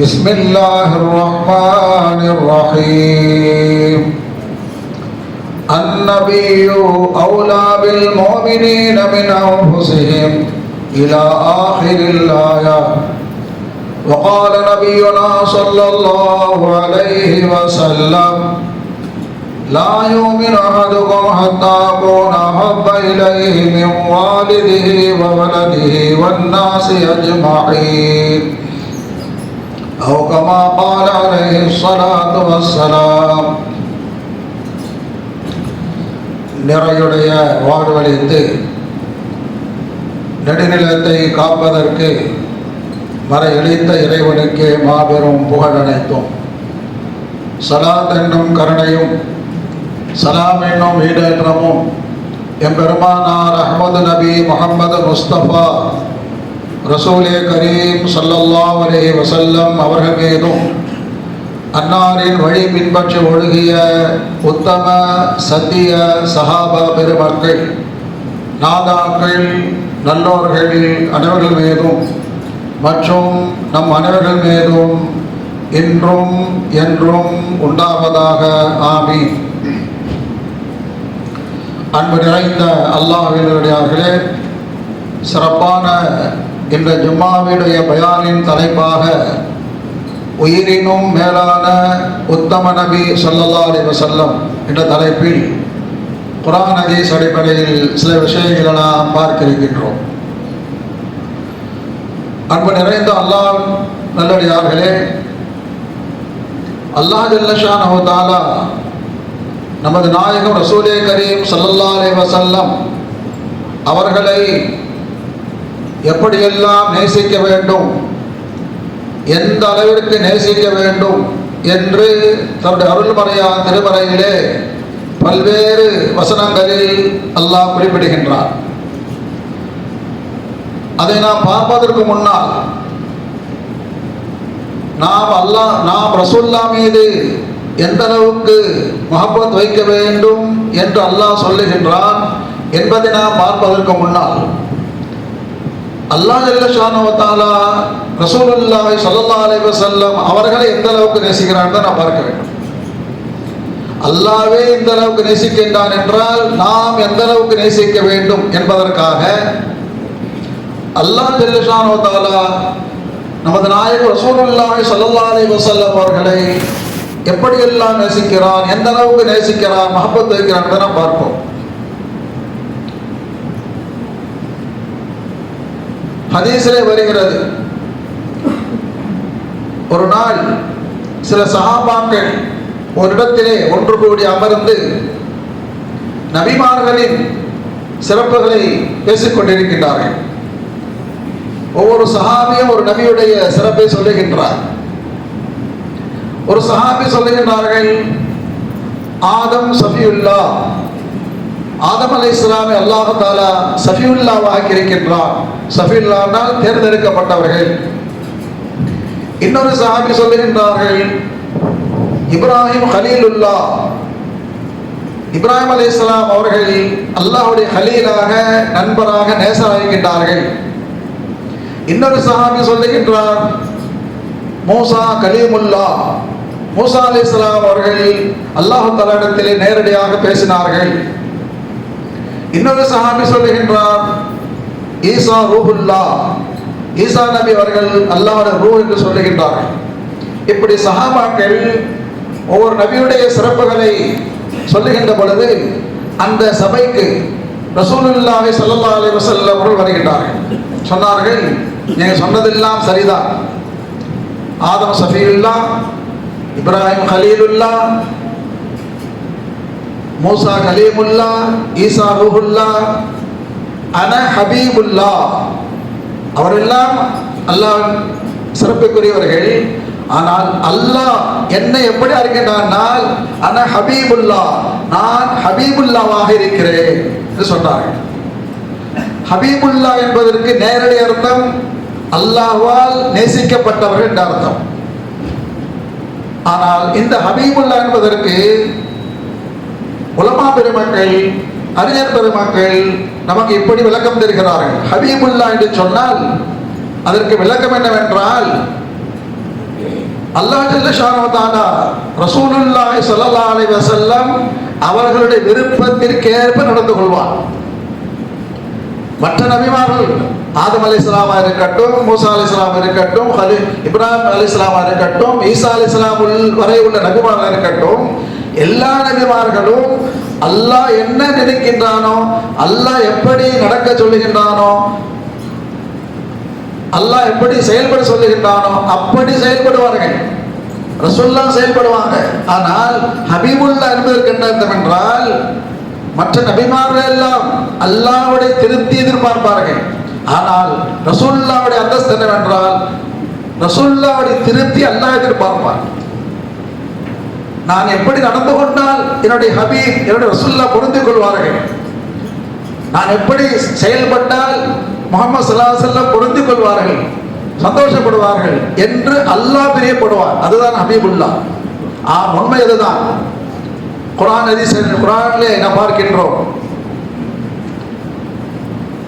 بسم الله الرحمن الرحيم. النبي أولى بالمؤمنين من أنفسهم إلى آخر الآية. وقال نبينا صلى الله عليه وسلم لا يؤمن أحدكم حتى أكون أحب إليه من والده وولده والناس أجمعين. أو كما قال عليه الصلاة والسلام நிறையுடைய வாழ்வழித்து நெடுநிலத்தை காப்பதற்கு மறையளித்த இறைவனுக்கு மாபெரும் புகழ் அனைத்தும் சலாத் என்னும் கருணையும் சலாம் என்னும் ஈடேற்றமும் எம்பெருமானார் அஹமது நபி முகமது முஸ்தபா ரசூலே கரீம் சல்லல்லா அலே வசல்லம் அவர்கள் மீதும் அன்னாரின் வழி பின்பற்றி ஒழுகிய உத்தம சத்திய சஹாபா பெருமக்கள் நாதாக்கள் நல்லோர்கள் அனைவர்கள் மீதும் மற்றும் நம் அனைவர்கள் மீதும் இன்றும் என்றும் உண்டாவதாக ஆமி அன்பு நிறைந்த அல்லாஹினுடையார்களே சிறப்பான இந்த ஜும்மாவினுடைய பயானின் தலைப்பாக உயிரினும் மேலான உத்தம நபி சல்லல்லா அலி வசல்லம் என்ற தலைப்பில் குரான் அதீஸ் அடிப்படையில் சில விஷயங்களை நாம் பார்க்க இருக்கின்றோம் அன்பு நிறைந்த அல்லாஹ் நல்லடியார்களே அல்லாஹ் ஜல்லஷான் தாலா நமது நாயகம் ரசூலே கரீம் சல்லல்லா அலி வசல்லம் அவர்களை எப்படியெல்லாம் நேசிக்க வேண்டும்? எந்த அளவிற்கு நேசிக்க வேண்டும்? என்று தன்னுடைய அருள்மறையா திருமறையிலே பல்வேறு வசனங்களில் அல்லாஹ் குறிப்பிடுகின்றார். அதை நாம் பார்ப்பதற்கு முன்னால் நாம் அல்லாஹ் நாம் ரசூல்லா மீது எந்த அளவுக்கு மஹப்பத் வைக்க வேண்டும் என்று அல்லாஹ் சொல்லுகின்றான் என்பதை நாம் பார்ப்பதற்கு முன்னால் அல்லாஹ் ஜல்லஷானுவத்தாலா ரசூலுல்லாஹி சல்லா அலைஹி வஸல்லம் அவர்களை எந்த அளவுக்கு நேசிக்கிறான் தான் நான் பார்க்க வேண்டும். அல்லாவே இந்த அளவுக்கு நேசிக்கின்றான் என்றால் நாம் எந்த அளவுக்கு நேசிக்க வேண்டும் என்பதற்காக அல்லாஹ் ஜல்லஷானுவத்தாலா நமது நாயகர் ரசூலுல்லாஹி சல்லா அலைஹி வஸல்லம் அவர்களை எப்படியெல்லாம் நேசிக்கிறான் எந்த அளவுக்கு நேசிக்கிறான் மகப்பத் வைக்கிறான் நாம் பார்ப்போம். ஹதீஸிலே வருகிறது. ஒரு நாள் சில சகாபாக்கள் ஒரு இடத்திலே ஒன்று கூடி அமர்ந்து நபிமார்களின் சிறப்புகளை பேசிக்கொண்டிருக்கின்றார்கள் ஒவ்வொரு சஹாபியும் ஒரு நபியுடைய சிறப்பை சொல்லுகின்றார். ஒரு சஹாபி சொல்லுகின்றார்கள் ஆதம் சபியுல்லா. ஆதம் அலை இஸ்லாமை அல்லாஹு தாலா சஃபியுல்லாவாக இருக்கின்றார் சஃபியுல்லானால் தேர்ந்தெடுக்கப்பட்டவர்கள். இன்னொரு சஹாபி சொல்லுகின்றார்கள் இப்ராஹிம் ஹலீலுல்லா. இப்ராஹிம் அலி இஸ்லாம் அவர்கள் அல்லாஹுடைய ஹலீலாக நண்பராக நேசராகின்றார்கள். இன்னொரு சஹாபி சொல்லுகின்றார் மூசா கலீமுல்லா. மூசா அலி இஸ்லாம் அவர்கள் அல்லாஹு தலாடத்திலே நேரடியாக பேசினார்கள். இன்னொரு சஹாபி சொல்லுகின்றார் ஈசா ரூஹுல்லா ஈசா நபி அவர்கள் அல்லாஹ் ரூ என்று சொல்லுகின்றார்கள் இப்படி சஹாபாக்கள் ஒவ்வொரு நபியுடைய சிறப்புகளை சொல்லுகின்ற பொழுது அந்த சபைக்கு ரசூலுல்லாவை சல்லா அலி வசல்ல அவர்கள் வருகின்றார்கள். சொன்னார்கள் நீங்கள் சொன்னதெல்லாம் சரிதான். ஆதம் சஃபியுல்லா இப்ராஹிம் ஹலீலுல்லா மூசா கலீமுல்லா ஈசா ரூஹுல்லா அன ஹபீபுல்லா. அவரெல்லாம் அல்லாஹ் சிறப்புக்குரியவர்கள். ஆனால் அல்லாஹ் என்னை எப்படி அறிகின்றால் அன ஹபீபுல்லா நான் ஹபீபுல்லாவாக இருக்கிறேன் என்று சொன்னார்கள். ஹபீபுல்லா என்பதற்கு நேரடி அர்த்தம் அல்லாஹ்வால் நேசிக்கப்பட்டவர்கள் என்ற அர்த்தம். ஆனால் இந்த ஹபீபுல்லா என்பதற்கு உலமா பெருமக்கள் அறிஞர் பெருமக்கள் நமக்கு இப்படி விளக்கம் தருகிறார்கள். ஹபீபுல்லா என்று சொன்னால் அதற்கு விளக்கம் என்னவென்றால் அல்லாஹ் ஜல்ல ஷானவதானா ரசூலுல்லாஹி ஸல்லல்லாஹு அலைஹி வஸல்லம் அவர்களுடைய விருப்பத்திற்கேற்ப நடந்து கொள்வார். மற்ற நபிமார்கள் ஆதம் அலி இஸ்லாமா இருக்கட்டும் மூசா அலி இஸ்லாம் இருக்கட்டும் இப்ராஹிம் அலி இஸ்லாமா இருக்கட்டும் ஈசா அலி இஸ்லாம் வரை உள்ள நபிமார்கள் இருக்கட்டும் எல்லா நபிமார்களும் அல்லாஹ் என்ன நினைக்கின்றானோ அல்லாஹ் எப்படி நடக்க சொல்லுகின்றானோ அல்லாஹ் எப்படி செயல்பட சொல்லுகின்றானோ அப்படி செயல்படுவார்கள். ரசுல்லா செயல்படுவாங்க. ஆனால் ஹபீபுல்லா என்பதற்கு என்ன அர்த்தம் என்றால் மற்ற நபிமார்கள் எல்லாம் அல்லாவுடைய திருப்தி எதிர்பார்ப்பார்கள். ஆனால் ரசூல்லாவுடைய அந்தஸ்து என்னவென்றால் ரசூல்லாவுடைய திருப்தி அல்லாஹ் எதிர்பார்ப்பார் நான் எப்படி நடந்து கொண்டால் என்னுடைய ஹபீப் என்னுடைய ரசுல்லா பொருந்து கொள்வார்கள்? நான் எப்படி செயல்பட்டால் முகமது சல்லா செல்லம் கொள்வார்கள் சந்தோஷப்படுவார்கள் என்று அல்லாஹ் பிரியப்படுவார். அதுதான் ஹபீபுல்லா ஆ உண்மை அதுதான் குரான் ஹதீஸ் குரானிலே நாம் பார்க்கின்றோம்?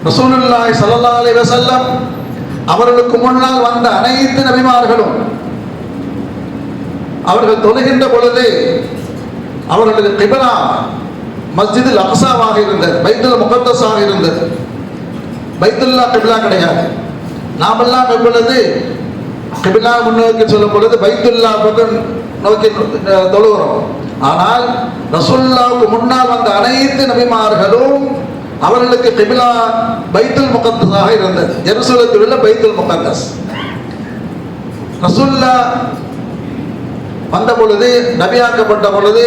ரசூலுல்லாய் சல்லா அலி வசல்லம் அவர்களுக்கு முன்னால் வந்த அனைத்து நபிமார்களும் அவர்கள் தொழுகின்ற பொழுது அவர்களுக்கு கிபலா மஸ்ஜிதில் அக்சாவாக இருந்தது பைத்துல் முகத்தஸாக இருந்தது. பைத்துல்லா கிபிலா கிடையாது. நாமெல்லாம் எப்பொழுது கிபிலா முன்னோக்கி சொல்லும் பொழுது பைத்துல்லா பக்கம் நோக்கி தொழுகிறோம். ஆனால் ரசுல்லாவுக்கு முன்னால் வந்த அனைத்து நபிமார்களும் அவர்களுக்கு கிபிலா பைத்துல் முகத்தஸாக இருந்தது. ஜெருசலத்தில் உள்ள பைத்துல் முகத்தஸ். ரசுல்லா வந்த பொழுது நபியாக்கப்பட்ட பொழுது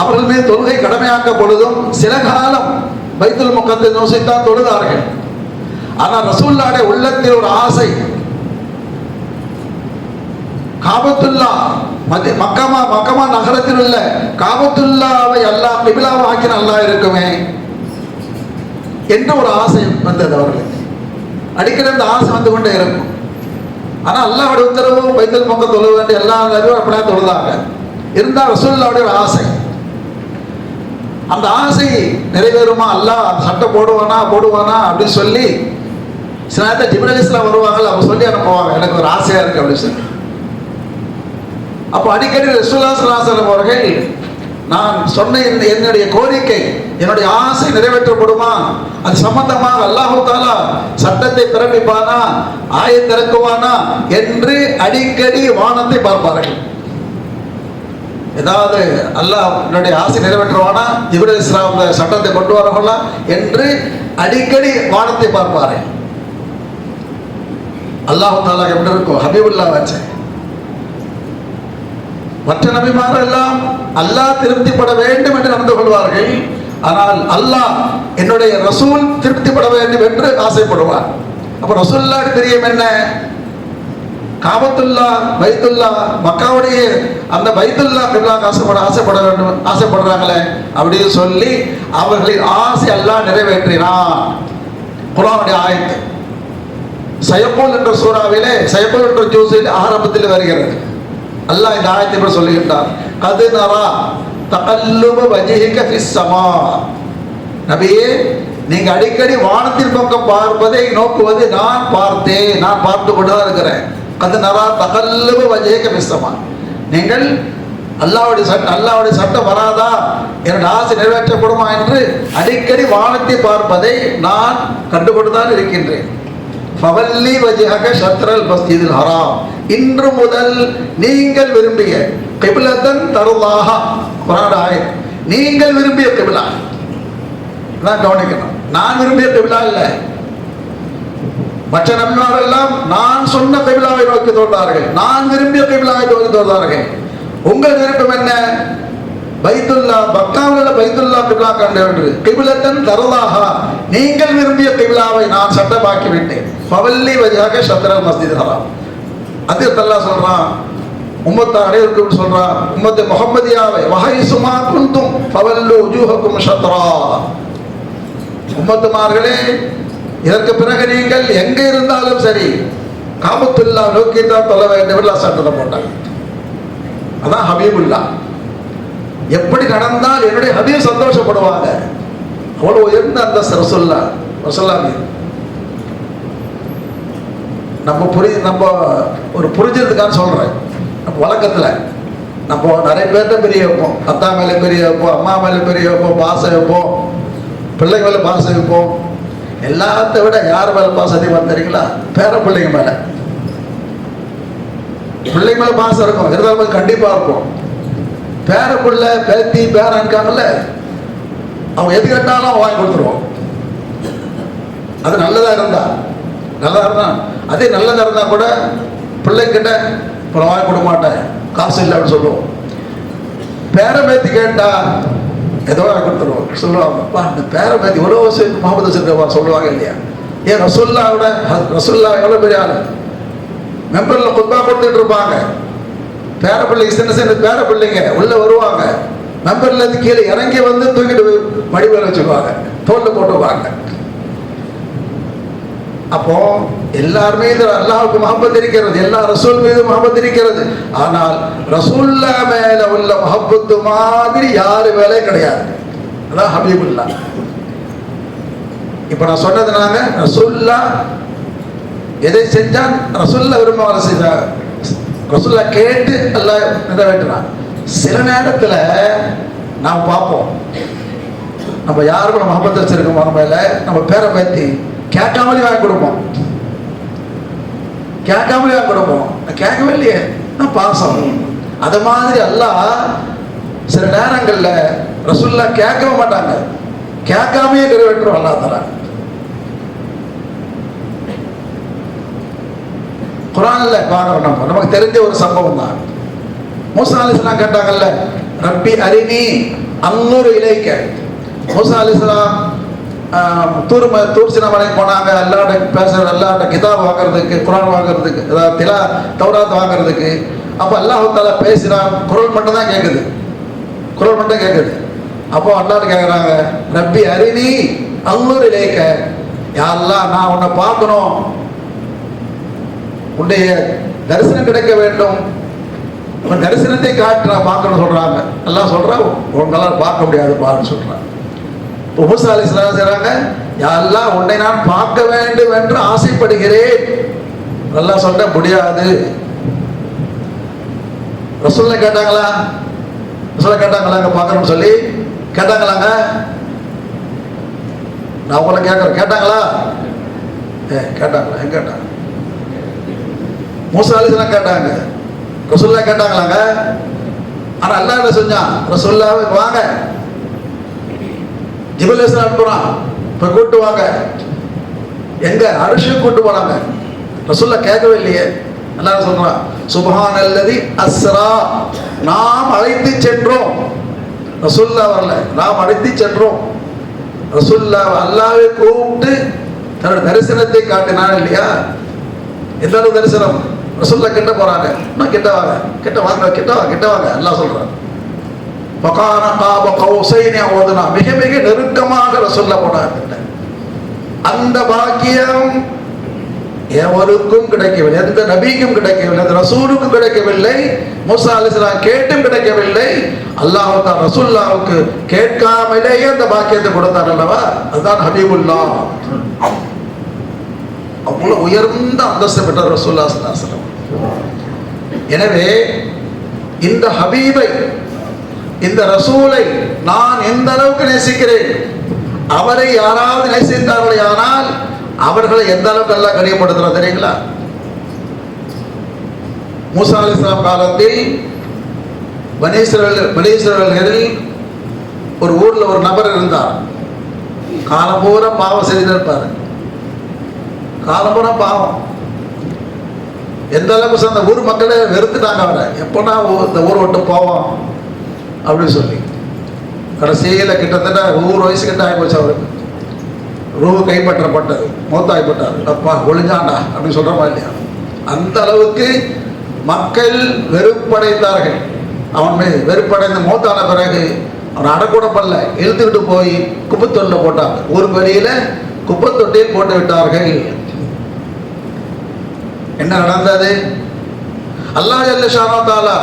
அவர்கள் மீது தொழுகை கடமையாக்க பொழுதும் சில காலம் பைத்துல் முகத்தை நோசித்தான் தொழுதார்கள். ஆனால் ரசூல்லாடைய உள்ளத்தில் ஒரு ஆசை. காபத்துல்லா மக்கமா மக்கமா நகரத்தில் உள்ள காபத்துல்லாவை அல்லாஹ் கிபிலாவை ஆக்கின அல்லாஹ் இருக்குமே என்று ஒரு ஆசை வந்தது அவர்களுக்கு. அடிக்கடி அந்த ஆசை வந்து கொண்டே இருக்கும். ஆனா அல்லாஹ்வுடைய உத்தரவு பைத்தல் பக்கம் தொழ வேண்டிய எல்லா நபியும் அப்படியே தொழுதாங்க. இருந்தால் ரசூல்லாவுடைய ஒரு ஆசை. அந்த ஆசை நிறைவேறுமா? அல்லா அந்த சட்டை போடுவானா போடுவானா அப்படின்னு சொல்லி சில நேரத்தில் ஜிப்ரல் இஸ்லாம் வருவாங்கல்ல அவங்க சொல்லி அனுப்புவாங்க. எனக்கு ஒரு ஆசையா இருக்கு அப்படின்னு சொல்லி. அப்போ அடிக்கடி ரசூல்லா சலாசலம் அவர்கள் நான் சொன்ன இந்த- என்னுடைய கோரிக்கை என்னுடைய ஆசை நிறைவேற்றப்படுமா? அது சம்பந்தமாக அல்லாஹு தாலா சட்டத்தை பிறப்பிப்பானா? ஆயை திறக்குவானா? என்று அடிக்கடி வானத்தை பார்ப்பார்கள். ஏதாவது அல்லாஹ் என்னுடைய ஆசை நிறைவேற்றுவானா? ஜிப்ரல் இஸ்லாம் சட்டத்தை கொண்டு வரவங்களா? என்று அடிக்கடி வானத்தை பார்ப்பார்கள். அல்லாஹு தாலா எப்படி இருக்கும் ஹபீபுல்லா வச்சேன். மற்ற நபிமார்கள் எல்லாம் அல்லாஹ் திருப்திப்பட வேண்டும் என்று நடந்து கொள்வார்கள். ஆனால் அல்லாஹ் என்னுடைய ரசூல் திருப்திப்பட வேண்டும் என்று ஆசைப்படுவார். அப்ப ரசூல்லா தெரியும் என்ன? காபத்துல்லா பைத்துல்லா மக்காவுடைய அந்த பைத்துல்லா கிப்லாக்கு ஆசைப்பட ஆசைப்பட வேண்டும் ஆசைப்படுறாங்களே அப்படின்னு சொல்லி அவர்களின் ஆசை அல்லாஹ் நிறைவேற்றினான். குரானுடைய ஆயத்து. சயப்போல் என்ற சூறாவிலே சயப்போல் என்ற ஜூஸில் ஆரம்பத்தில் வருகிறது. அல்லாஹ் இந்த ஆயத்தை இப்படி சொல்லுகின்றார் கது நரா தகல்லுப வஜிஹிக ஃபிஸ் நபியே நீங்க அடிக்கடி வானத்தின் பக்கம் பார்ப்பதை நோக்குவது நான் பார்த்தேன் நான் பார்த்து கொண்டு தான் இருக்கிறேன். கது நரா தகல்லுப வஜிஹிக ஃபிஸ் நீங்கள் அல்லாவுடைய சட்டம் அல்லாவுடைய சட்டம் வராதா? என்னுடைய ஆசை நிறைவேற்றப்படுமா என்று அடிக்கடி வானத்தை பார்ப்பதை நான் கண்டுபிடித்தான் இருக்கின்றேன். ஃபவல்லி வஜிஹக ஷத்ரல் மஸ்ஜிதில் ஹராம். இன்று முதல் நீங்கள் விரும்பிய கிபிலத்தன் தருவாக குரான் நீங்கள் விரும்பிய கபிலா. நான் கவனிக்கணும். நான் விரும்பிய கபிலா இல்லை. மற்ற நபிமார்கள் எல்லாம் நான் சொன்ன கபிலாவை நோக்கி தோன்றார்கள். நான் விரும்பிய கபிலாவை நோக்கி தோன்றார்கள். உங்கள் விருப்பம் என்ன? பைத்துல்லா பக்காவில் பைத்துல்லா கிபிலா கண்டு என்று கிபிலத்தன் தருவாக நீங்கள் விரும்பிய கிபிலாவை நான் சட்டமாக்கி விட்டேன் பவல்லி வஜாக சத்ரல் மஸ்ஜித் ஹராம். அதிகத்தல்லா தல்லா சொல்றான். உம்மத்தை அடையிருக்கும் சொல்றா உம்மத்தை முகமதியாவை வகை சுமா குந்தும் பவல்லு உஜூஹக்கும் ஷத்ரா. உம்மத்துமார்களே இதற்கு பிறகு நீங்கள் எங்க இருந்தாலும் சரி காமத்துல்லா நோக்கி தான் தொலை வேண்டும் இல்லா சட்டம் போட்டாங்க. அதான் ஹபீபுல்லா. எப்படி நடந்தால் என்னுடைய ஹபீப் சந்தோஷப்படுவாங்க? அவ்வளவு உயர்ந்த அந்த ரசுல்லா ரசுல்லா நம்ம புரி நம்ம ஒரு புரிஞ்சதுக்காக சொல்கிறேன் நம்ம வழக்கத்தில் நம்ம நிறைய பேர்கிட்ட பெரிய வைப்போம். அத்தா மேலே பெரிய வைப்போம் அம்மா மேலே பெரிய வைப்போம் பாசம் வைப்போம் பிள்ளைங்க மேலே பாசம் வைப்போம். எல்லாத்த விட யார் மேலே பாசம் அதிகமாக தெரியுங்களா? பேர பிள்ளைங்க மேலே. பிள்ளைங்க மேலே பாசம் இருக்கும். இருந்தாலும் கண்டிப்பாக இருக்கும். பேர பிள்ளை பேத்தி பேரன் இருக்காங்கல்ல அவங்க எது கேட்டாலும் அவன் வாங்கி கொடுத்துருவோம். அது நல்லதாக இருந்தா நல்லா இருந்தா அதே நல்லதாக இருந்தால் கூட பிள்ளைங்கிட்ட இப்போ வாங்கி கொடுக்க மாட்டேன். காசு இல்லை அப்படின்னு சொல்லுவோம். பேர கேட்டா ஏதோ கொடுத்துருவோம். சொல்லுவாங்க அப்பா இந்த பேர பேத்தி இவ்வளோ முகமது வச்சிருக்கவா சொல்லுவாங்க இல்லையா? ஏன் ரசுல்லாவோட ரசுல்லா எவ்வளோ பெரிய ஆளு? மெம்பரில் குத்பா கொடுத்துட்டு இருப்பாங்க. பேர பிள்ளைங்க சின்ன சின்ன பேர பிள்ளைங்க வருவாங்க. மெம்பர்லேருந்து கீழே இறங்கி வந்து தூக்கிட்டு மடிவில் மடி மேல வச்சுக்குவாங்க தோல்ல போட்டுவாங்க அப்போ எல்லாருமே இது அல்லாவுக்கு மஹப்பத் இருக்கிறது எல்லா ரசூல் மீது மஹப்பத் இருக்கிறது ஆனால் ரசூல்லா மேல உள்ள மஹப்பத்து மாதிரி யாரு மேலே கிடையாது. அதான் ஹபீபுல்லா. இப்ப நான் சொன்னது ரசூல்லா எதை செஞ்சான்? ரசூல்லா விரும்ப செய்தார் ரசூல்லா கேட்டு எல்லாம் நிறைவேற்றினான் சில நேரத்துல நாம் பார்ப்போம். நம்ம யாருக்கும் நம்ம மகப்பத் வச்சிருக்கோம் நம்ம மேல நம்ம பேரை பற்றி கேட்காமலே வாங்கி கொடுப்போம். கேட்காமலே வாங்கி கொடுப்போம். கேட்கவே இல்லையே. நான் பாசம். அது மாதிரி அல்லாஹ் சில நேரங்கள்ல ரசுல்லா கேட்கவே மாட்டாங்க. கேட்காமையே நிறைவேற்றும் அல்லா தராங்க குரான்ல பார்க்கணும் நம்ம. நமக்கு தெரிஞ்ச ஒரு சம்பவம் தான். மூசா அலிஸ்லாம் கேட்டாங்கல்ல ரப்பி அரிணி அன்னூறு இலைக்க. மூசா அலிஸ்லாம் தூர் தூர் சின்ன போனாங்க அல்லாட்ட பேசுறது அல்லாட்ட கிதாப் வாங்குறதுக்கு குரான் வாங்குறதுக்கு அதாவது திலா தௌராத் வாங்குறதுக்கு. அப்போ அல்லாஹால பேசினா குரல் மட்டும் தான் கேட்குது குரல் மட்டும் கேட்குது அப்போ அல்லாட்ட கேட்குறாங்க ரப்பி அரிணி அல்லூர் லேக்க யாரெல்லாம் நான் உன்னை பார்க்கணும். உன்னுடைய தரிசனம் கிடைக்க வேண்டும். உன் தரிசனத்தை காட்டு நான் பார்க்கணும் சொல்றாங்க. எல்லாம் சொல்றா உங்களால் பார்க்க முடியாது பாருன்னு சொல்றாங்க. மூசா அலி செய்றாங்க யாரெல்லாம் உன்னை நான் பார்க்க வேண்டும் என்று ஆசைப்படுகிறேன். நல்லா சொல்ல முடியாது. ரசூல்ல கேட்டாங்களா? ரசூல்ல கேட்டாங்களா? அங்க பார்க்கணும்னு சொல்லி கேட்டாங்களாங்க? நான் உங்களை கேட்கறேன். கேட்டாங்களா? ஏ கேட்டாங்களா? எங்க கேட்டாங்க? மூசா அலிஸ்லாம் கேட்டாங்க. ரசூல்லா கேட்டாங்களாங்க? ஆனா அல்லாஹ் என்ன செஞ்சான்? ரசூல்லாவே வாங்க. ஜிபல் அனுப்புறான் இப்போ கூட்டு வாங்க. எங்க? அரிசி கூட்டு போனாங்க ரசுல்லா கேட்கவே இல்லையே. எல்லாரும் சொல்றான் சுபஹான் அல்லதி அஸ்ரா. நாம் அழைத்து சென்றோம். ரசுல்லா வரல. நாம் அழைத்து சென்றோம். ரசுல்லா அல்லாவே கூப்பிட்டு தன்னோட தரிசனத்தை காட்டினான் இல்லையா? எல்லாரும் தரிசனம்? ரசுல்லா கிட்ட போறாங்க. நான் கிட்ட வாங்க. கிட்ட வாங்க கிட்ட வாங்க கிட்ட வாங்க. எல்லாம் சொல்றாங்க மிக மிக நெருக்கமாக ரசுல்லா போனாங்க அந்த பாக்கியம் எவருக்கும் கிடைக்கவில்லை எந்த நபிக்கும் கிடைக்கவில்லை எந்த ரசூலுக்கும் கிடைக்கவில்லை முசா அலிஸ்லாம் கேட்டும் கிடைக்கவில்லை. அல்லாஹ் தான் ரசூல்லாவுக்கு கேட்காமலேயே அந்த பாக்கியத்தை கொடுத்தார் அல்லவா? அதுதான் ஹபீபுல்லா. அவ்வளவு உயர்ந்த அந்தஸ்து பெற்ற ரசூல்லா எனவே இந்த ஹபீபை இந்த ரசூலை நான் எந்த அளவுக்கு நேசிக்கிறேன்? அவரை யாராவது நேசித்தார்களே ஆனால் அவர்களை எந்த அளவுக்கு எல்லாம் கடியப்படுத்துறோம் தெரியுங்களா? மூசா அலி இஸ்லாம் காலத்தில் வனீஸ்வரர்கள் ஒரு ஊர்ல ஒரு நபர் இருந்தார். காலம் பூரா பாவம் செய்திருப்பார் காலம்புற பாவம். எந்த அளவுக்கு அந்த ஊர் மக்களே வெறுத்துட்டாங்க அவரை. எப்போனா இந்த ஊர் விட்டு போவோம். அப்படின்னு சொல்லி. கடைசியில் கிட்டத்தட்ட நூறு வயசு கிட்ட ஆகிப்போச்சு அவருக்கு ரூ கைப்பற்றப்பட்டது மூத்தாய்ப்பட்டார். அப்பா ஒளிஞ்சாண்டா அப்படின்னு சொல்கிறோமா இல்லையா? அந்த அளவுக்கு மக்கள் வெறுப்படைந்தார்கள். அவன் மீது வெறுப்படைந்து மூத்தான பிறகு அவன் அடக்கூடப்பல்ல இழுத்துக்கிட்டு போய் குப்பத்தொட்டில் போட்டாங்க. ஒரு வழியில் குப்பத்தொட்டியில் போட்டு விட்டார்கள். என்ன நடந்தது? அல்லாஹ் அல்ல ஷானா தாலா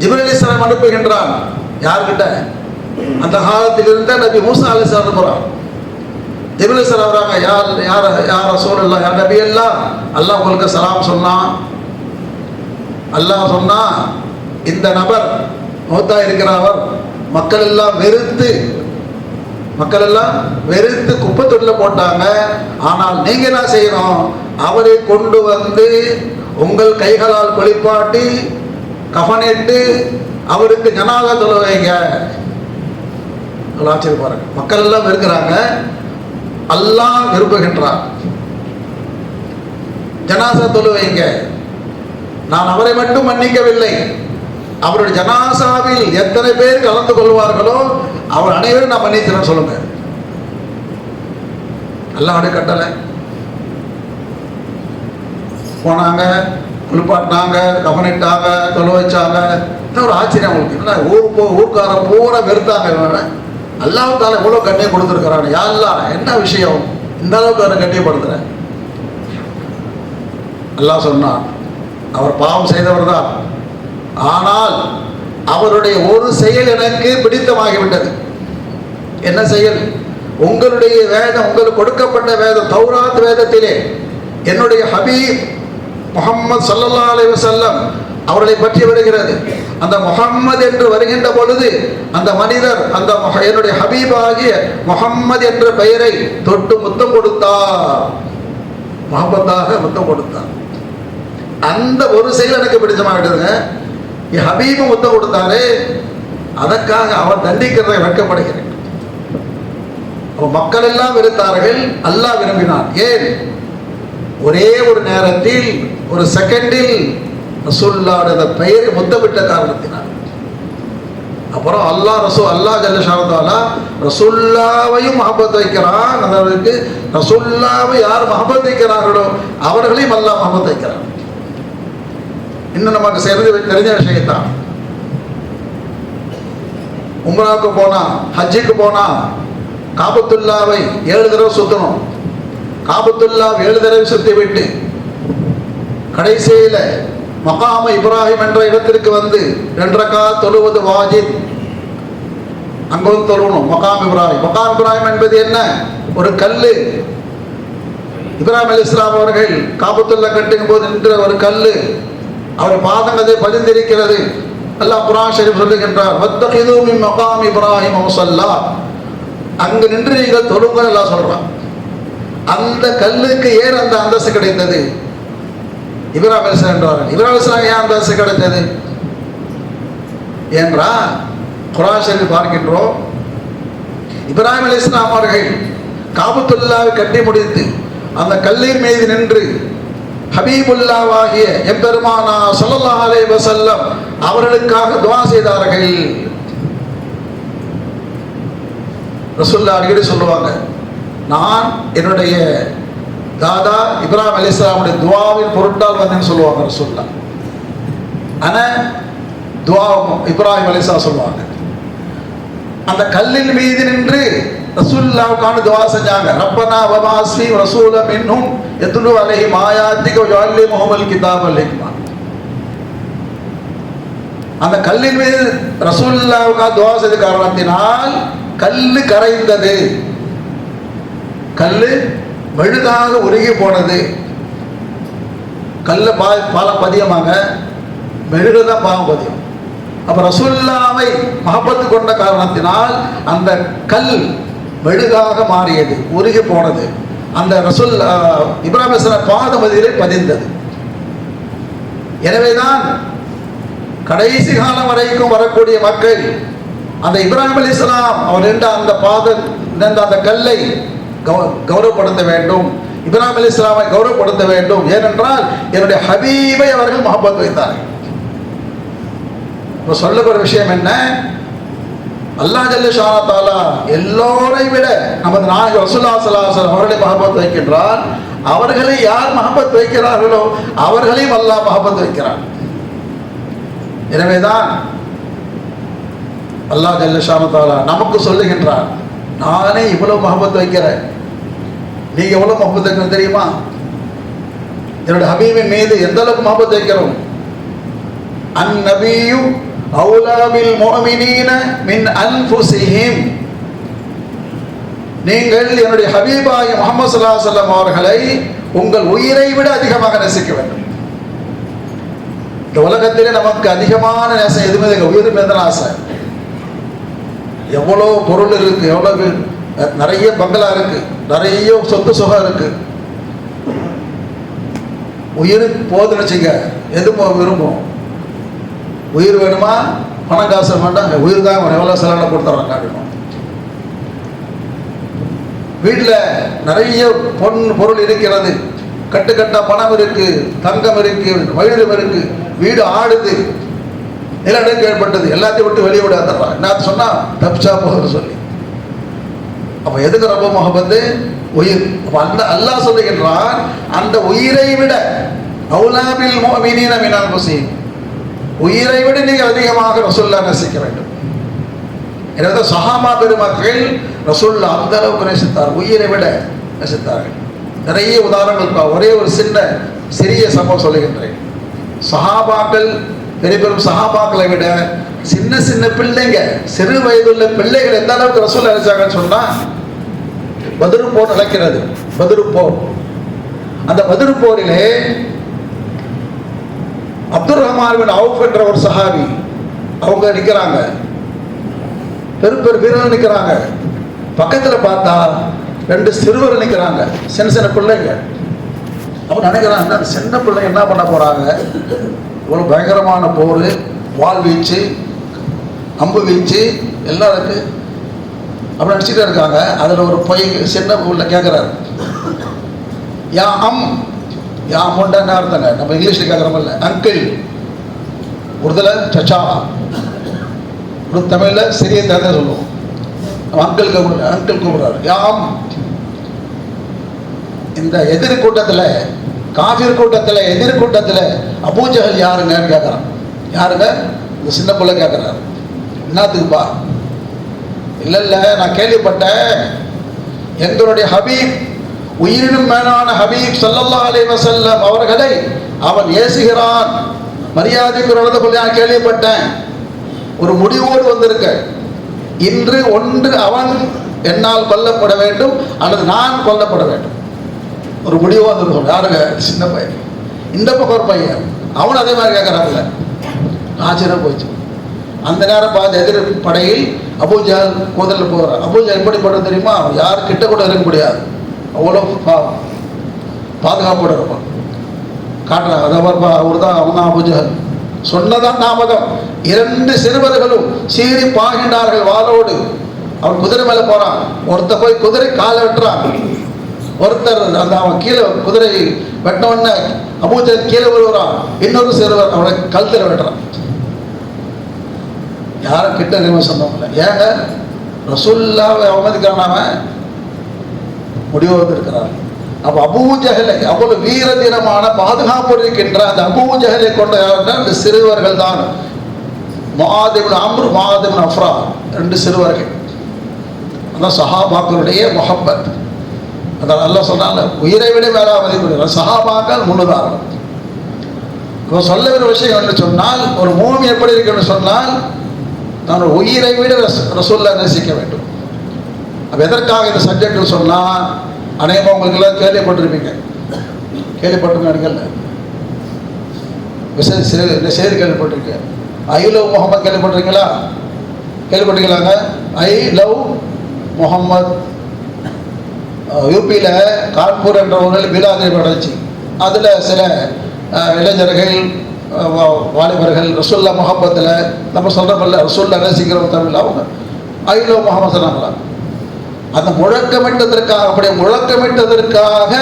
ஜிப்ரீல் அனுப்புகின்றான். யார்கிட்ட? அந்த காலத்தில் இருந்த நபி மூசா அலைஹிஸ்ஸலாம் அனுப்புறான் ஜிப்ரீல் அலைஹிஸ்ஸலாம் வராங்க யார் யார் யார் ரசூலுல்லாஹ்? யார் நபி எல்லாம் அல்லாஹ் உங்களுக்கு சலாம் சொன்னான். அல்லாஹ் சொன்னா இந்த நபர் மௌத்தா இருக்கிறவர் மக்கள் எல்லாம் வெறுத்து மக்கள் எல்லாம் வெறுத்து குப்பை தொட்டில போட்டாங்க. ஆனால் நீங்க என்ன செய்யணும்? அவரை கொண்டு வந்து உங்கள் கைகளால் குளிப்பாட்டி கஃனிட்டு அவருக்கு ஜனாதா தொழ வைங்க. ஆச்சரியம் பாருங்க. மக்கள் எல்லாம் வெறுக்கிறாங்க. அல்லாஹ் விரும்புகின்றார். ஜனாசா தொழு வைங்க. நான் அவரை மட்டும் மன்னிக்கவில்லை. அவருடைய ஜனாசாவில் எத்தனை பேர் கலந்து கொள்வார்களோ அவர் அனைவரும் நான் மன்னிக்கிறேன் சொல்லுங்க. நல்லா கட்டளை போனாங்க குளிப்பாட்டினாங்க கவனிட்டாங்க தொலை வச்சாங்க என்ன ஒரு ஆச்சரியம் அவங்களுக்கு என்ன ஊர் ஊர்க்காரன் பூரா வெறுத்தாங்க இவனை. அல்லாஹால எவ்வளோ கண்ணியம் கொடுத்துருக்கிறான். யாரெல்லாம் என்ன விஷயம்? இந்த அளவுக்கு அவரை கண்ணியப்படுத்துறேன் அல்லாஹ் சொன்னான் அவர் பாவம் செய்தவர் தான் ஆனால் அவருடைய ஒரு செயல் எனக்கு பிடித்தமாகிவிட்டது. என்ன செயல்? உங்களுடைய வேதம் உங்களுக்கு கொடுக்கப்பட்ட வேதம் தௌராத் வேதத்திலே என்னுடைய ஹபீப் முகம்மது சல்லல்லா அலி வசல்லம் அவர்களை பற்றி வருகிறது. அந்த முகம்மது என்று வருகின்ற பொழுது அந்த மனிதர் அந்த என்னுடைய ஹபீப் ஆகிய முகம்மது என்ற பெயரை தொட்டு முத்தம் கொடுத்தார். முகம்மதாக முத்தம் கொடுத்தார். அந்த ஒரு செயல் எனக்கு பிடிச்சமாகிட்டதுங்க என் ஹபீபு முத்தம் கொடுத்தாரு. அதற்காக அவர் தண்டிக்கிறதை வெட்கப்படுகிறேன். மக்கள் எல்லாம் வெறுத்தார்கள். அல்லாஹ் விரும்பினான். ஏன்? ஒரே ஒரு நேரத்தில் ஒரு செகண்டில் ரசூல்லாவுடைய அந்த பெயரை முத்தமிட்ட காரணத்தினால். அப்புறம் அல்லாஹ் ரசூ அல்லாஹ் ஜல்ல ஷானதாலா ரசுல்லாவையும் மஹபத் வைக்கிறான். அதற்கு ரசுல்லாவை யார் மஹபத் வைக்கிறார்களோ அவர்களையும் அல்லாஹ் மஹபத் வைக்கிறான். இன்னும் நமக்கு செய்யறது தெரிஞ்ச விஷயத்தான் உம்ராவுக்கு போனா ஹஜ்ஜுக்கு போனா காபத்துல்லாவை ஏழு தடவை சுத்தணும். காபத்துல்லாவை ஏழு தடவை சுத்தி விட்டு கடைசியில மகாம இப்ராஹிம் என்ற இடத்திற்கு வந்து ரெண்டரக்கா தொழுவது வாஜித். அங்கும் தொழுவணும் மகாம் இப்ராஹிம். மகாம் இப்ராஹிம் என்பது என்ன? ஒரு கல்லு. இப்ராஹிம் அலி இஸ்லாம் அவர்கள் காபத்துள்ள கட்டும் போது நின்ற ஒரு கல்லு. அவர் பாதங்கதை பதிந்திருக்கிறது. அல்லாஹ் குரான் ஷரீப் சொல்லுகின்றார் வத்தகிதுமி மகாம் இப்ராஹிம் முசல்லா அங்கு நின்று நீங்கள் தொழுங்கள் எல்லாம் சொல்றான். அந்த கல்லுக்கு ஏன் அந்த அந்தஸ்து கிடைத்தது? இப்ராஹிம் அலிஸ்லாம் என்றார்கள். இப்ராஹிம் ஏன் அந்தஸ்து கிடைத்தது? என்றா குராசரி பார்க்கின்றோம். இப்ராஹிம் அலி இஸ்லாம் அவர்கள் காபத்துல்லாவை கட்டி முடித்து அந்த கல்லின் மீது நின்று ஹபீபுல்லாவாகிய எம்பெருமானா சொல்லல்லா அலே வசல்லம் அவர்களுக்காக துவா செய்தார்கள். ரசுல்லா அடிக்கடி சொல்லுவாங்க நான் என்னுடைய தாதா இப்ராஹிம் அலிஸ்லாமுடைய துவாவின் பொருட்டால் வந்தேன்னு சொல்லுவாங்க ரசூல்லா ஆனா துவா இப்ராஹிம் அலிசா சொல்லுவாங்க. அந்த கல்லின் மீது நின்று ரசூல்லாவுக்கான துவா செஞ்சாங்க. ரப்பனா வபாஸ்வி ரசூல மின்ஹும் எத்துலு மாயாத்திக ஆயாத்திக முகமல் கிதாப் வல் அந்த கல்லின் மீது ரசூல்லாவுக்காக துவா செய்த காரணத்தினால் கல்லு கரைந்தது. கல்லு மெழுகாக உருகி போனது. கல்ல பா பல பதியமாக மெழுகு தான் பாவம் பதியம். அப்போ ரசுல்லாவை மகப்பத்து கொண்ட காரணத்தினால் அந்த கல் மெழுகாக மாறியது உருகி போனது. அந்த ரசுல் அஹ், இப்ராஹிம் பாத மதியிலே பதிந்தது. எனவேதான் கடைசி காலம் வரைக்கும் வரக்கூடிய மக்கள் அந்த இப்ராஹிம் அலிஸ்லாம் அவர் நின்ற அந்த பாத நின்ற அந்த கல்லை கௌரவப்படுத்த வேண்டும். இப்ராஹிம் அலி இஸ்லாமை கௌரவப்படுத்த வேண்டும். ஏனென்றால் என்னுடைய ஹபீபை அவர்கள் மஹபத் வைத்தார்கள். இப்போ சொல்லக்கூடிய விஷயம் என்ன? அல்லாஹ் ஜல்லு ஷானா தாலா எல்லோரை விட நமது நாயக ரசுல்லா சலாசல் அவர்களை மஹபத் வைக்கின்றார். அவர்களை யார் மஹபத் வைக்கிறார்களோ அவர்களையும் அல்லாஹ் மஹபத் வைக்கிறார் எனவேதான் அல்லாஹ் ஜல்லஷாமத்தாலா நமக்கு சொல்லுகின்றார் நானே இவ்வளவு மஹபத் வைக்கிறேன். நீங்க எவ்வளவு மஹபத் வைக்கணும் தெரியுமா? என்னோட ஹபீபின் மீது எந்த அளவுக்கு மஹபத் வைக்கிறோம் அந்நபியு அவுலாவில் மோமினீன மின் அன்புசிஹிம் நீங்கள் என்னுடைய ஹபீபாய் முகமது சல்லா சொல்லம் அவர்களை உங்கள் உயிரை விட அதிகமாக நேசிக்க வேண்டும். இந்த உலகத்திலே நமக்கு அதிகமான நேசம் எதுவுமே எங்கள் உயிர் மேல ஆசை? எவ்வளோ பொருள் இருக்கு எவ்வளவு நிறைய பங்களா இருக்கு. நிறைய சொத்து சுகம் இருக்கு. உயிர் போதுன்னு வச்சுங்க. எது விரும்பும். உயிர் வேணுமா? பணம் காசு வேண்டாம். உயிர் தான் எவ்வளோ செலவில் கொடுத்துட்றாங்க அப்படின்னு வீட்டில் நிறைய பொன் பொருள் இருக்கிறது. கட்டு கட்டா பணம் இருக்கு தங்கம் இருக்கு மயிலும் இருக்கு. வீடு ஆடுது. நிலநடுக்கம் ஏற்பட்டது. எல்லாத்தையும் விட்டு வெளியே விட என்ன சொன்னா தப்பிச்சா போகுதுன்னு சொல்லி. அப்ப எதுக்கு ரொம்ப முகப்பத்து? உயிர். அப்போ அந்த அல்லாஹ் சொல்லுகின்றான் அந்த உயிரை விட அவுலாபில் முஃமினீன மினல் உயிரை விட நீங்கள் அதிகமாக ரசுல்லா நேசிக்க வேண்டும். எனவே சஹாமா பெருமக்கள் ரசூல்லா அந்த அளவுக்கு நேசித்தார். உயிரை விட நேசித்தார்கள். நிறைய உதாரணங்கள் ஒரே ஒரு சின்ன சிறிய சம்பவம் சொல்லுகின்றேன். சஹாபாக்கள் பெரிய பெரும் சஹாபாக்களை விட சின்ன சின்ன பிள்ளைங்க சிறு வயதுள்ள பிள்ளைகள் எந்த அளவுக்கு ரசூல் அழைச்சாங்கன்னு சொன்னா பதிரு போர் நடக்கிறது. பதிரு போர் அந்த பதிரு போரிலே அப்துல் ரஹ்மான் பின் அவுஃப் என்ற ஒரு சஹாபி அவங்க நிற்கிறாங்க பெரும் பெரு வீரர்கள் நிற்கிறாங்க பக்கத்தில் பார்த்தா ரெண்டு சிறுவர் நிற்கிறாங்க சின்ன சின்ன பிள்ளைங்க. அவங்க நினைக்கிறாங்க அந்த சின்ன பிள்ளைங்க என்ன பண்ண போகிறாங்க ஒரு பயங்கரமான போர் வாள் வீச்சு அம்பு வீச்சு எல்லாம் இருக்கு. அப்படி நினச்சிட்டே இருக்காங்க. அதில் ஒரு பொய் சின்ன உள்ள கேட்குறாரு யா அம் யா அம்முண்டான்னு அர்த்தங்க. நம்ம இங்கிலீஷில் கேட்குறோமில்ல அங்கிள் உருதுல சச்சா. ஒரு தமிழில் சிறிய தேர்தல் சொல்லுவோம். நம்ம அங்கிள் கூப்பிடு அங்கிள் கூப்பிடுறாரு. யாம் இந்த எதிர் கூட்டத்தில் காஃபிர் கூட்டத்தில் எதிர் கூட்டத்தில் அபூஜகல் யாருங்கன்னு கேட்குறான் யாருங்க? இந்த சின்ன பிள்ளை கேட்குறாரு என்னத்துக்குப்பா இல்லை இல்லை நான் கேள்விப்பட்டேன். எங்களுடைய ஹபீப் உயிரினும் மேலான ஹபீப் சல்லல்லா அலைஹி வசல்லம் அவர்களை அவன் ஏசுகிறான். மரியாதைக்கு நடந்து கொள்ள நான் கேள்விப்பட்டேன். ஒரு முடிவோடு வந்திருக்க. இன்று ஒன்று அவன் என்னால் கொல்லப்பட வேண்டும் அல்லது நான் கொல்லப்பட வேண்டும். ஒரு முடிவு வந்திருக்கும் யாருங்க? சின்ன பையன். இந்த பக்கம் ஒரு பையன். அவன் அதே மாதிரி கேட்குறாங்கல்ல ஆச்சரியம் போச்சு அந்த நேரம் பார்த்து எதிர் படையில் அபூஜால் குதிரையில் போகிறார் அபூஜா எப்படி படுறது தெரியுமா? யார் கிட்ட கூட இருக்க முடியாது. அவ்வளோ பாவம். பாதுகாப்போடு இருப்பான். காட்டுறாங்க. அதை அவர் தான் அவன் தான் அபூஜால் சொன்னதான் நாமதம் இரண்டு சிறுவர்களும் சீறி பாகின்றார்கள் வாளோடு. அவன் குதிரை மேலே போகிறான் ஒருத்தர் போய் குதிரை காலை வெட்டுறான். ஒருத்தர் அந்த அவன் கீழே குதிரை வெட்டின உடனே கீழே விழுகிறான் இன்னொரு சிறுவர் அவனை கழுத்தில் வெட்டுறான். யாரும் கிட்ட நிலைமை சொன்னவங்கள ஏங்க ரசூல்லாவை அவமதிக்கிறான் அவன் முடிவு வந்திருக்கிறான். அப்ப அபூஜகலை அவ்வளவு தினமான பாதுகாப்பு இருக்கின்ற அந்த அபூ ஜஹலை கொண்ட யாருன்னா இந்த சிறுவர்கள் தான். மாதேவன் அம்ரு மாதேவன் அஃப்ரா ரெண்டு சிறுவர்கள். அதான் சஹாபாக்களுடைய முகப்பத் அதான் நல்லா சொன்னாங்க உயிரை விட மேலா மதிப்பு சஹாபாக்கள் முன்னுதாரணம். இப்போ சொல்ல வேண்டிய விஷயம் என்று சொன்னால் ஒரு மூமி எப்படி இருக்குன்னு சொன்னால் நான் உயிரை விட ரஸ் நேசிக்க வேண்டும். அப்போ எதற்காக இந்த சப்ஜெக்ட் சொன்னால் அநேகமாக உங்களுக்கெல்லாம் கேள்விப்பட்டிருப்பீங்க. கேள்விப்பட்டிருக்கீங்கல்ல விசை செய்தி செய்தி கேள்விப்பட்டிருக்கேன் ஐ லவ் முகமது கேள்விப்பட்டிருக்கீங்களா? கேள்விப்பட்டிருக்கீங்களாங்க? ஐ லவ் முகமது யூபியில் கான்பூர் என்ற ஊரில் மிலாதி நடந்துச்சு. அதில் சில இளைஞர்கள் வாலிபர்கள் ரசுல்லா முகப்பத்தில் நம்ம சொல்கிறோம்ல ரசுல்லா நேசிக்கிறோம் தமிழ் அவங்க. ஐலோ லவ் முகமது சொன்னாங்களா? அந்த முழக்கமிட்டதற்காக அப்படியே முழக்கமிட்டதற்காக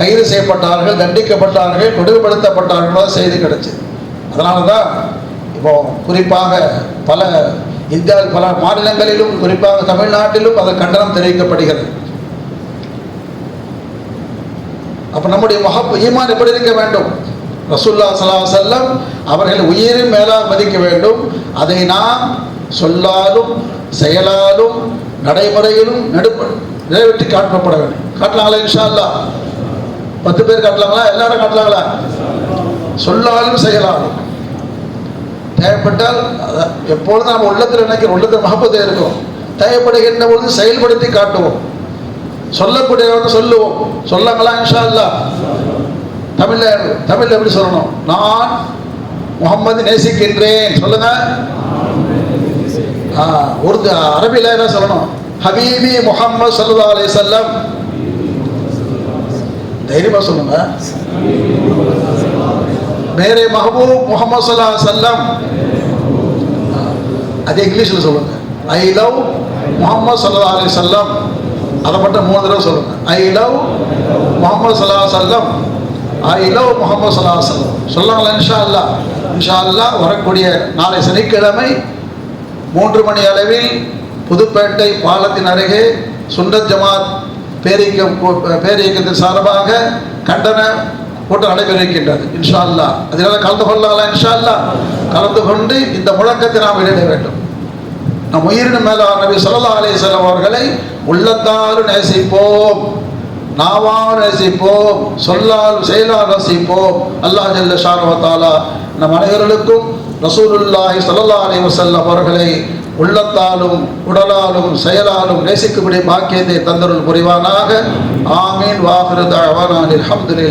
கைது செய்யப்பட்டார்கள் தண்டிக்கப்பட்டார்கள் கொடுமைப்படுத்தப்பட்டார்கள் செய்தி கிடைச்சு. அதனால தான் இப்போ குறிப்பாக பல இந்தியாவில் பல மாநிலங்களிலும் குறிப்பாக தமிழ்நாட்டிலும் அதன் கண்டனம் தெரிவிக்கப்படுகிறது. அப்போ நம்முடைய மகப் ஈமான் எப்படி இருக்க வேண்டும்? ரசுல்லா சலா செல்லம் அவர்கள் உயிரின் மேலாக மதிக்க வேண்டும். அதை நாம் சொல்லாலும் செயலாலும் நடைமுறையிலும் நெடுப்ப நிறைவேற்றி காட்டப்பட வேண்டும். காட்டலாங்களா இன்ஷா அல்லா பத்து பேர் காட்டலாங்களா? எல்லாரும் காட்டலாங்களா? சொல்லாலும் செயலாலும். தேவைப்பட்டால் எப்பொழுதும் நம்ம உள்ளத்தில் நினைக்கிற உள்ளத்தில் மகப்பத்தே இருக்கும். தேவைப்படுகின்ற பொழுது செயல்படுத்தி காட்டுவோம். சொல்லக்கூடியவங்க சொல்லுவோம். சொல்லங்களா இன்ஷா அல்லா தமிழ்ல தமிழ்ல எப்படி சொல்லணும்? நான் முகம்மது நேசிக்கின்றேன். சொல்லுங்க. ஒரு உருது அரபில என்ன சொல்லணும்? ஹபீபி முகம்மது சல்லா அலி சொல்லம் தைரியமா சொல்லுங்க. மேரே மஹபூப் முகமது சல்லா சல்லம் அது இங்கிலீஷில் சொல்லுங்க. ஐ லவ் முகமது சல்லா அலி சல்லம் அதை மட்டும் மூணு தடவை சொல்லுங்க. ஐ லவ் முகமது சல்லா சல்லம் ஐ லவ் முகமது சல்லா சல்லம் சொல்லுங்களா இன்ஷா அல்லா இன்ஷா அல்லா வரக்கூடிய நாளை சனிக்கிழமை மூன்று மணி அளவில் புதுப்பேட்டை பாலத்தின் அருகே சுண்டத் ஜமாத் பேரியக்கம் பேரியக்கத்தின் சார்பாக கண்டன கூட்டம் நடைபெற இன்ஷா அல்லா அதனால கலந்து கொள்ளலாம் இன்ஷா அல்லா கலந்து கொண்டு இந்த முழக்கத்தை நாம் வெளியிட வேண்டும். நம் உயிரினும் மேலான நபி சொல்லா அலைஹி வஸல்லம் அவர்களை உள்ளத்தாலும் நேசிப்போம். நாவாக நேசிப்போம் சொல்லால் செயலால் ரசிப்போம். அல்லாஹ் ஜல்ல ஷானு நம் அனைவர்களுக்கும் ரசூலுல்லாஹி சல்லா அலி வஸல்லம் அவர்களை உள்ளத்தாலும் உடலாலும் செயலாலும் நேசிக்கக்கூடிய பாக்கியத்தை தந்தருள் புரிவானாக. ஆமீன். வாஹிரு தஅவானா அப்துல்